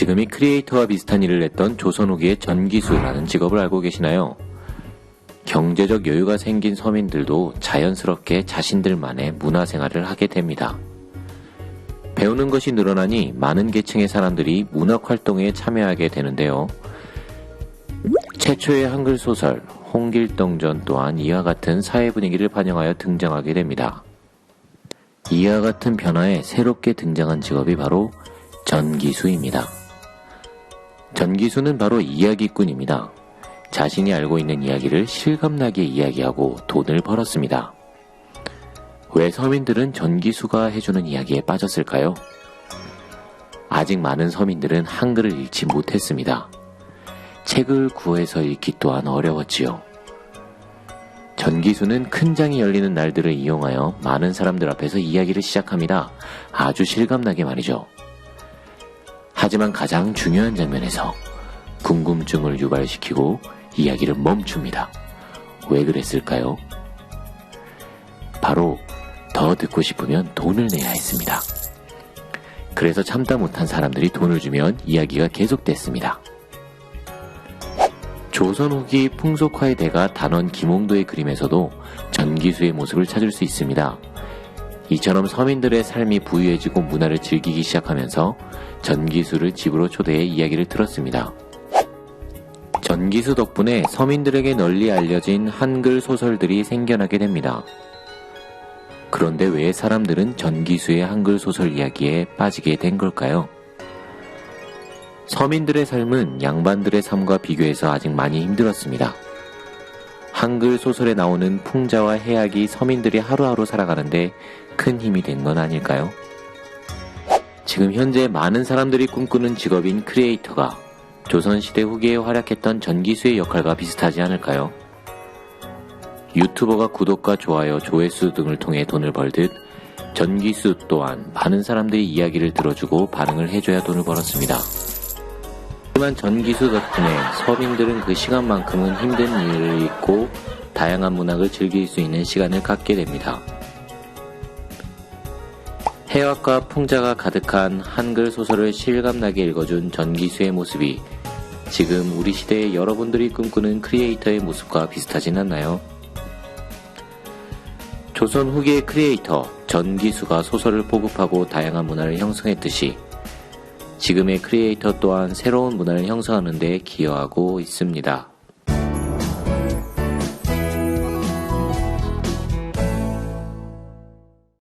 지금이 크리에이터와 비슷한 일을 했던 조선 후기의 전기수라는 직업을 알고 계시나요? 경제적 여유가 생긴 서민들도 자연스럽게 자신들만의 문화생활을 하게 됩니다. 배우는 것이 늘어나니 많은 계층의 사람들이 문학 활동에 참여하게 되는데요. 최초의 한글 소설 홍길동전 또한 이와 같은 사회 분위기를 반영하여 등장하게 됩니다. 이와 같은 변화에 새롭게 등장한 직업이 바로 전기수입니다. 전기수는 바로 이야기꾼입니다. 자신이 알고 있는 이야기를 실감나게 이야기하고 돈을 벌었습니다. 왜 서민들은 전기수가 해주는 이야기에 빠졌을까요? 아직 많은 서민들은 한글을 읽지 못했습니다. 책을 구해서 읽기 또한 어려웠지요. 전기수는 큰 장이 열리는 날들을 이용하여 많은 사람들 앞에서 이야기를 시작합니다. 아주 실감나게 말이죠. 하지만 가장 중요한 장면에서 궁금증을 유발시키고 이야기를 멈춥니다. 왜 그랬을까요? 바로 더 듣고 싶으면 돈을 내야 했습니다. 그래서 참다 못한 사람들이 돈을 주면 이야기가 계속됐습니다. 조선 후기 풍속화의 대가 단원 김홍도의 그림에서도 전기수의 모습을 찾을 수 있습니다. 이처럼 서민들의 삶이 부유해지고 문화를 즐기기 시작하면서 전기수를 집으로 초대해 이야기를 들었습니다. 전기수 덕분에 서민들에게 널리 알려진 한글 소설들이 생겨나게 됩니다. 그런데 왜 사람들은 전기수의 한글 소설 이야기에 빠지게 된 걸까요? 서민들의 삶은 양반들의 삶과 비교해서 아직 많이 힘들었습니다. 한글 소설에 나오는 풍자와 해악이 서민들이 하루하루 살아가는데 큰 힘이 된 건 아닐까요? 지금 현재 많은 사람들이 꿈꾸는 직업인 크리에이터가 조선시대 후기에 활약했던 전기수의 역할과 비슷하지 않을까요? 유튜버가 구독과 좋아요, 조회수 등을 통해 돈을 벌듯 전기수 또한 많은 사람들의 이야기를 들어주고 반응을 해줘야 돈을 벌었습니다. 하지만 전기수 덕분에 서민들은 그 시간만큼은 힘든 일을 잊고 다양한 문학을 즐길 수 있는 시간을 갖게 됩니다. 해학과 풍자가 가득한 한글 소설을 실감나게 읽어준 전기수의 모습이 지금 우리 시대의 여러분들이 꿈꾸는 크리에이터의 모습과 비슷하진 않나요? 조선 후기의 크리에이터 전기수가 소설을 보급하고 다양한 문화를 형성했듯이 지금의 크리에이터 또한 새로운 문화를 형성하는 데 기여하고 있습니다.